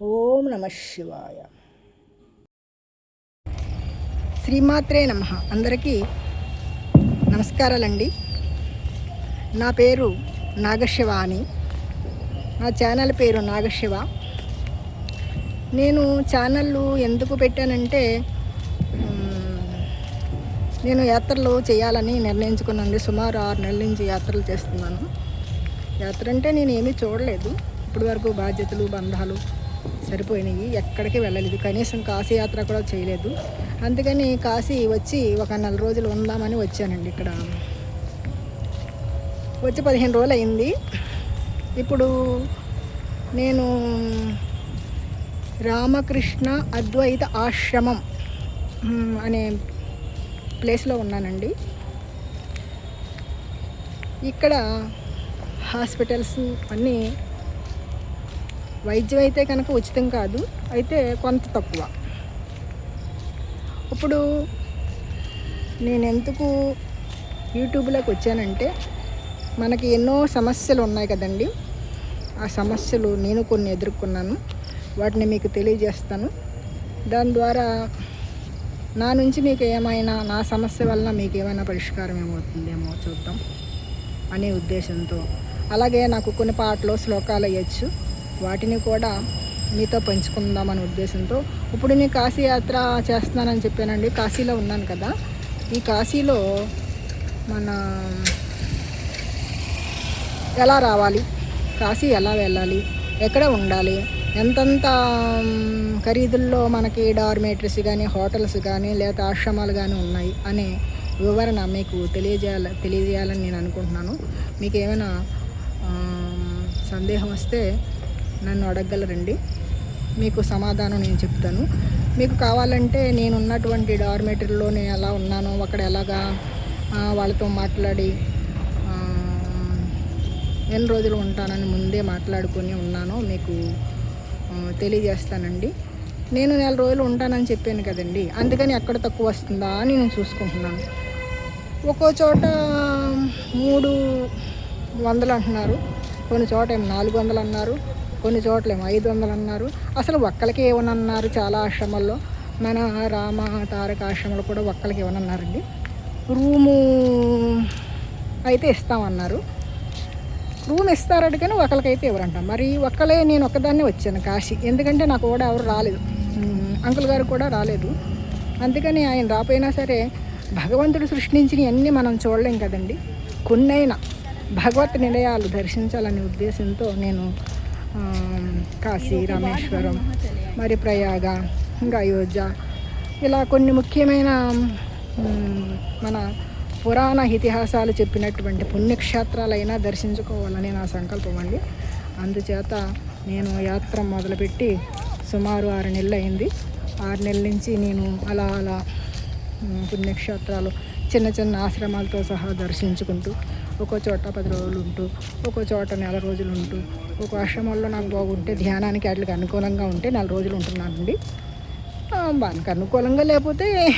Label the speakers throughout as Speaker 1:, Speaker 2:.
Speaker 1: ఓం నమ శివాయ. శ్రీమాత్రే నమ. అందరికీ నమస్కారాలండి. నా పేరు నాగశివ అని. నా ఛానల్ పేరు నాగశివ. నేను ఛానళ్ళు ఎందుకు పెట్టానంటే నేను యాత్రలు చేయాలని నిర్ణయించుకున్నాను సుమారు ఆరు నెలల నుంచి యాత్రలు చేస్తున్నాను. యాత్ర అంటే నేను ఏమీ చూడలేదు. ఇప్పటివరకు బాధ్యతలు బంధాలు సరిపోయినాయి. ఎక్కడికి వెళ్ళలేదు. కనీసం కాశీ యాత్ర కూడా చేయలేదు. అందుకని కాశీ వచ్చి ఒక నెల రోజులు ఉందామని వచ్చానండి ఇక్కడ. వచ్చి పదిహేను రోజులు అయింది ఇప్పుడు నేను రామకృష్ణ అద్వైత ఆశ్రమం అనే ప్లేస్లో ఉన్నానండి. ఇక్కడ హాస్పిటల్స్ అన్నీ వైద్యం అయితే కనుక ఉచితం కాదు అయితే కొంత తక్కువ. ఇప్పుడు నేను ఎందుకు యూట్యూబ్లోకి వచ్చానంటే మనకి ఎన్నో సమస్యలు ఉన్నాయి కదండి. ఆ సమస్యలు నేను కొన్ని ఎదుర్కొన్నాను వాటిని మీకు తెలియజేస్తాను. దాని ద్వారా నా నుంచి మీకు ఏమైనా నా సమస్య వలన మీకు ఏమైనా పరిష్కారం ఏమవుతుందేమో చూద్దాం అనే ఉద్దేశంతో. అలాగే నాకు కొన్ని పాటలు శ్లోకాలు వేయచ్చు. వాటిని కూడా మీతో పంచుకుందామనే ఉద్దేశంతో. ఇప్పుడు నేను కాశీ యాత్ర చేస్తున్నానని చెప్పానండి. కాశీలో ఉన్నాను కదా. ఈ కాశీలో మన ఎలా రావాలి? కాశీ ఎలా వెళ్ళాలి? ఎక్కడ ఉండాలి? ఎంతంత ఖరీదుల్లో మనకి డార్మేటరీస్ కానీ హోటల్స్ కానీ లేదా ఆశ్రమాలు కానీ ఉన్నాయి అనే వివరణ మీకు తెలియజేయాల తెలియజేయాలని నేను అనుకుంటున్నాను. మీకు ఏమైనా సందేహం వస్తే నన్ను అడగగలరండి. మీకు సమాధానం నేను చెప్తాను. మీకు కావాలంటే నేను ఉన్నటువంటి డార్మేటరీలో నేను ఎలా ఉన్నానో అక్కడ ఎలాగా వాళ్ళతో మాట్లాడి ఎన్ని రోజులు ఉంటానని ముందే మాట్లాడుకొని ఉన్నానో మీకు తెలియజేస్తానండి. నేను నెల రోజులు ఉంటానని చెప్పాను కదండి. అందుకని ఎక్కడ తక్కువ వస్తుందా అని నేను చూసుకుంటున్నాను. ఒక్కో చోట మూడు వందలు అంటున్నారు. కొన్ని చోట ఏమో నాలుగు వందలు అన్నారు. కొన్ని చోట్ల ఏమో ఐదు వందలు అన్నారు. అసలు ఒక్కలకి ఏమని అన్నారు చాలా ఆశ్రమాల్లో. మన రామ తారక ఆశ్రమాలు కూడా ఒక్కలకి ఏమని అన్నారండి రూము అయితే ఇస్తామన్నారు. రూమ్ ఇస్తారట కానీ ఒకరికైతే ఎవరంట మరి ఒక్కలే నేను ఒక్కదాన్నే వచ్చాను కాశీ. ఎందుకంటే నాకు కూడా ఎవరు రాలేదు. అంకుల్ గారు కూడా రాలేదు. అందుకని ఆయన రాపోయినా సరే భగవంతుడు సృష్టించిన అన్నీ మనం చూడలేం కదండి. కొన్నైనా భగవత్ నిలయాలు దర్శించాలనే ఉద్దేశంతో నేను కాశీ రామేశ్వరం మరి ప్రయాగ ఇంకా అయోధ్య ఇలా కొన్ని ముఖ్యమైన మన పురాణ ఇతిహాసాలు చెప్పినటువంటి పుణ్యక్షేత్రాలైనా దర్శించుకోవాలని నా సంకల్పం అండి. అందుచేత నేను యాత్ర మొదలుపెట్టి సుమారు ఆరు నెలలు అయింది ఆరు నెలల నుంచి నేను అలా అలా పుణ్యక్షేత్రాలు చిన్న చిన్న ఆశ్రమాలతో సహా దర్శించుకుంటూ ఒక్కో చోట పది రోజులు ఉంటూ ఒక్కో చోట నెల రోజులు ఉంటూ ఒక ఆశ్రమంలో నాకు బాగుంటే ధ్యానానికి వాటికి అనుకూలంగా ఉంటే నెల రోజులు ఉంటున్నానండి. ఆ, అనుకూలంగా లేకపోతే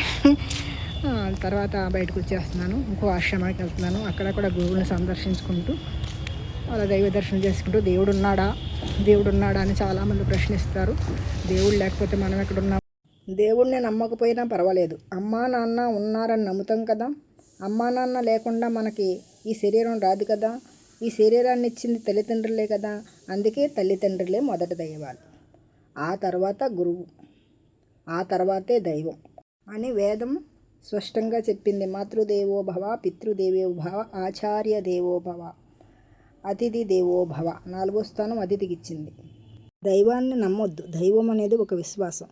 Speaker 1: తర్వాత బయటకు వచ్చేస్తున్నాను ఇంకో ఆశ్రమానికి వెళ్తున్నాను. అక్కడ కూడా గురువుని సందర్శించుకుంటూ అలా దైవ దర్శనం చేసుకుంటూ దేవుడు ఉన్నాడా దేవుడు ఉన్నాడా అని చాలామంది ప్రశ్నిస్తారు. దేవుడు లేకపోతే మనం ఎక్కడున్నాం దేవుణ్ణి నమ్మకపోయినా పర్వాలేదు. అమ్మా నాన్న ఉన్నారని నమ్ముతాం కదా. అమ్మా నాన్న లేకుండా మనకి ఈ శరీరం రాదు కదా. ఈ శరీరాన్ని ఇచ్చింది తల్లిదండ్రులే కదా. అందుకే తల్లిదండ్రులే మొదటి దైవాలు. ఆ తర్వాత గురువు. ఆ తర్వాతే దైవం. అని వేదం స్పష్టంగా చెప్పింది. మాతృదేవో భవ పితృదేవో భవ ఆచార్య దేవో భవ అతిథి దేవో భవ. నాలుగో స్థానం అతిథికి ఇచ్చింది. దైవాన్ని నమ్మొద్దు. దైవం అనేది ఒక విశ్వాసం.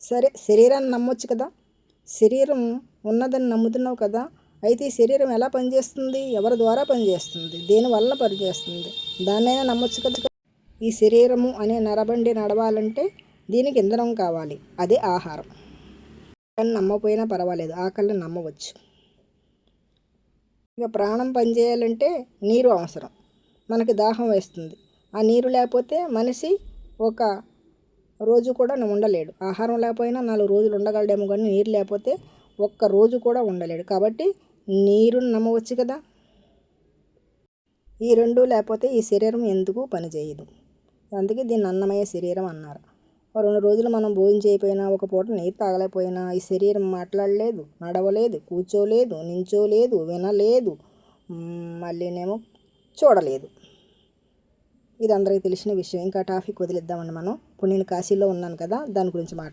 Speaker 1: సరే శరీరాన్ని నమ్మొచ్చు కదా. శరీరం ఉన్నదని నమ్ముతున్నావు కదా. అయితే ఈ శరీరం ఎలా పనిచేస్తుంది? ఎవరి ద్వారా పనిచేస్తుంది? దేనివల్ల పనిచేస్తుంది? దాన్నైనా నమ్మొచ్చు కదా. ఈ శరీరము అనే నరబండి నడవాలంటే దీనికి ఇంధనం కావాలి. అదే ఆహారం. కానీ నమ్మపోయినా పర్వాలేదు. ఆకలిని నమ్మవచ్చు. ఇక ప్రాణం పనిచేయాలంటే నీరు అవసరం. మనకి దాహం వేస్తుంది. ఆ నీరు లేకపోతే మనిషి ఒక రోజు కూడా ఉండలేడు. ఆహారం లేకపోయినా నాలుగు రోజులు ఉండగలడేమో కానీ నీరు లేకపోతే ఒక్క రోజు కూడా ఉండలేడు. కాబట్టి నీరుని నమ్మవచ్చు కదా? ఈ రెండు లేకపోతే ఈ శరీరం ఎందుకు పనిచేయదు? అందుకే దీన్ని అన్నమయ్య శరీరం అన్నారు. రెండు రోజులు మనం భోజనం చేయకపోయినా ఒక పూట నీరు తాగలేకపోయినా ఈ శరీరం మాట్లాడలేదు నడవలేదు కూర్చోలేదు నించోలేదు వినలేదు మళ్ళీనేమో చూడలేదు. ఇది అందరికీ తెలిసిన విషయం. ఇంకా టాపిక్ వదిలిద్దామండి మనం. ఇప్పుడు నేను కాశీలో ఉన్నాను కదా దాని గురించి మాట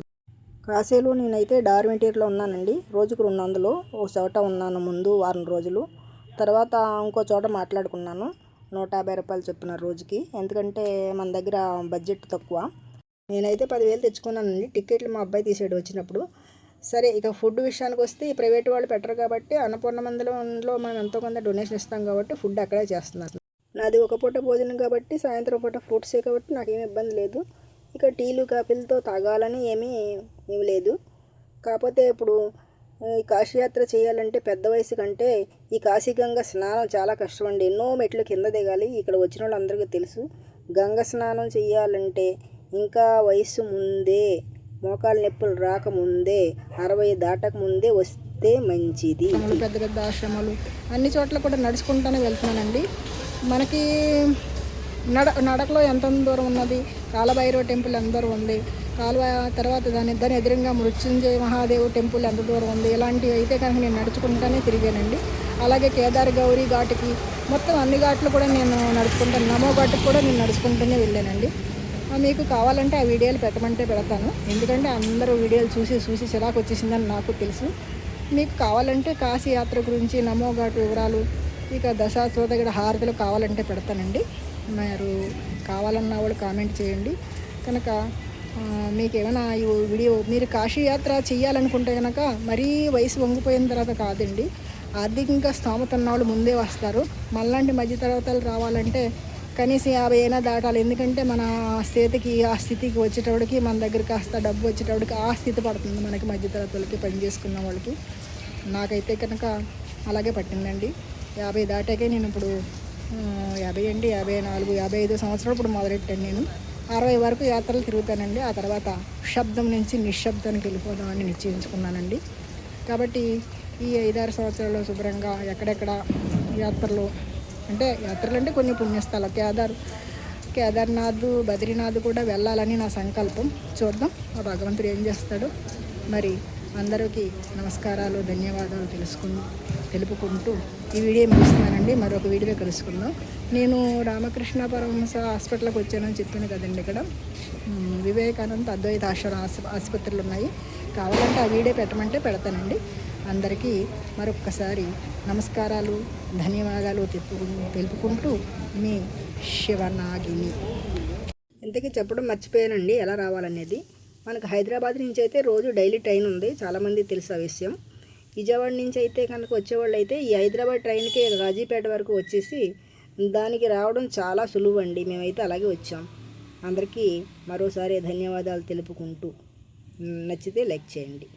Speaker 1: కాశీలో నేనైతే డార్మెంటీర్లో ఉన్నానండి. రోజుకు రెండు వందలు ఒక చోట ఉన్నాను ముందు వారం రోజులు. తర్వాత ఇంకో చోట మాట్లాడుకున్నాను. నూట యాభై రూపాయలు చొప్పున రోజుకి. ఎందుకంటే మన దగ్గర బడ్జెట్ తక్కువ. నేనైతే పదివేలు తెచ్చుకున్నానండి. టికెట్లు మా అబ్బాయి తీసేడు వచ్చినప్పుడు. సరే ఇక ఫుడ్ విషయానికి వస్తే ఈ ప్రైవేట్ వాళ్ళు పెట్టరు కాబట్టి అన్నపూర్ణ మందిరంలో మనం ఎంతో కొంత డొనేషన్ ఇస్తాం కాబట్టి ఫుడ్ అక్కడే చేస్తున్నారు. నాది ఒక పూట భోజనం కాబట్టి సాయంత్రం పూట ఫ్రూట్సే కాబట్టి నాకేం ఇబ్బంది లేదు. ఇక టీలు కాఫీలతో తాగాలని ఏమీ ఏమి లేదు. కాకపోతే ఇప్పుడు ఈ కాశీయాత్ర చేయాలంటే పెద్ద వయసు కంటే ఈ కాశీగంగ స్నానం చాలా కష్టం అండి ఎన్నో మెట్లు కింద దిగాలి ఇక్కడ వచ్చిన వాళ్ళందరికీ తెలుసు. గంగ స్నానం చేయాలంటే ఇంకా వయసు ముందే మోకాలు నొప్పులు రాకముందే అరవై దాటక ముందే వస్తే మంచిది. పెద్ద పెద్ద ఆశ్రమాలు అన్ని చోట్ల కూడా నడుచుకుంటూనే వెళ్తున్నానండి. మనకి నడ నడకలో ఎంత దూరం ఉన్నది? కాలభైరవ టెంపుల్ ఎంత దూరం ఉంది? కాలువ తర్వాత దాని దాని ఎదురుగా మృత్యుంజయ మహాదేవ్ టెంపుల్ ఎంత దూరం ఉంది? ఇలాంటివి అయితే కనుక నేను నడుచుకుంటానే తిరిగానండి. అలాగే కేదార్ గౌరీ ఘాటుకి మొత్తం అన్ని ఘాట్లు కూడా నేను నడుచుకుంటాను నమో ఘాటుకి కూడా నేను నడుచుకుంటూనే వెళ్ళానండి. మీకు కావాలంటే ఆ వీడియోలు పెట్టమంటే పెడతాను. ఎందుకంటే అందరూ వీడియోలు చూసి చూసి చిరాకు వచ్చేసిందని నాకు తెలుసు. మీకు కావాలంటే కాశీ యాత్ర గురించి నమో ఘాటు వివరాలు ఇక దశాశ్వతగడ హారతులు కావాలంటే పెడతానండి. మీరు కావాలన్న వాళ్ళు కామెంట్ చేయండి. కనుక మీకు ఏమైనా ఈ వీడియో మీరు కాశీ యాత్ర చేయాలనుకుంటే కనుక మరీ వయసు వంగిపోయిన తర్వాత కాదండి. ఆర్థికంగా స్తోమత ఉన్న వాళ్ళు ముందే వస్తారు. మళ్ళాంటి మధ్య తరగతులు రావాలంటే కనీసం యాభై అయినా దాటాలి. ఎందుకంటే మన స్థితికి ఆ స్థితికి వచ్చేటప్పటికి మన దగ్గర కాస్త డబ్బు వచ్చేటప్పటికి ఆ స్థితి పడుతుంది మనకి మధ్య తరగతులకి పని చేసుకున్న వాళ్ళకి. నాకైతే కనుక అలాగే పట్టిందండి. యాభై దాటాకే నేను ఇప్పుడు యాభై అండి యాభై నాలుగు యాభై ఐదు సంవత్సరాలు ఇప్పుడు మొదలెట్టాను నేను. అరవై వరకు యాత్రలు తిరుగుతానండి. ఆ తర్వాత శబ్దం నుంచి నిశ్శబ్దానికి వెళ్ళిపోదామని నిశ్చయించుకున్నానండి. కాబట్టి ఈ ఐదారు సంవత్సరాల్లో శుభ్రంగా ఎక్కడెక్కడ యాత్రలు అంటే యాత్రలు అంటే కొన్ని పుణ్యస్థలాలు కేదార్ కేదార్నాథ్ బద్రీనాథ్ కూడా వెళ్ళాలని నా సంకల్పం. చూద్దాం ఆ భగవంతుడు ఏం చేస్తాడు. మరి అందరికీ నమస్కారాలు ధన్యవాదాలు తెలుసుకుందాం. తెలుపుకుంటూ ఈ వీడియో ముగిస్తున్నానండి మరొక వీడియో కలుసుకుందాం. నేను రామకృష్ణ పరమహంస హాస్పిటల్కి వచ్చానని చెప్పాను కదండి ఇక్కడ. వివేకానంద అద్వైత ఆశ్రమ ఆసుపత్రులు ఉన్నాయి. కావాలంటే ఆ వీడియో పెట్టమంటే పెడతానండి. అందరికీ మరొక్కసారి నమస్కారాలు ధన్యవాదాలు తెలుపు తెలుపుకుంటూ మీ శివనాగిని. ఇంతకీ చెప్పడం మర్చిపోయానండి. ఎలా రావాలనేది? మనకు హైదరాబాద్ నుంచి అయితే రోజు డైలీ ట్రైన్ ఉంది. చాలామంది తెలుసు ఆ విషయం. విజయవాడ నుంచి అయితే కనుక వచ్చేవాళ్ళు అయితే ఈ హైదరాబాద్ ట్రైన్కే గాజీపేట వరకు వచ్చేసి దానికి రావడం చాలా సులువు అండి మేమైతే అలాగే వచ్చాం. అందరికీ మరోసారి ధన్యవాదాలు తెలుపుకుంటూ. నచ్చితే లైక్ చేయండి.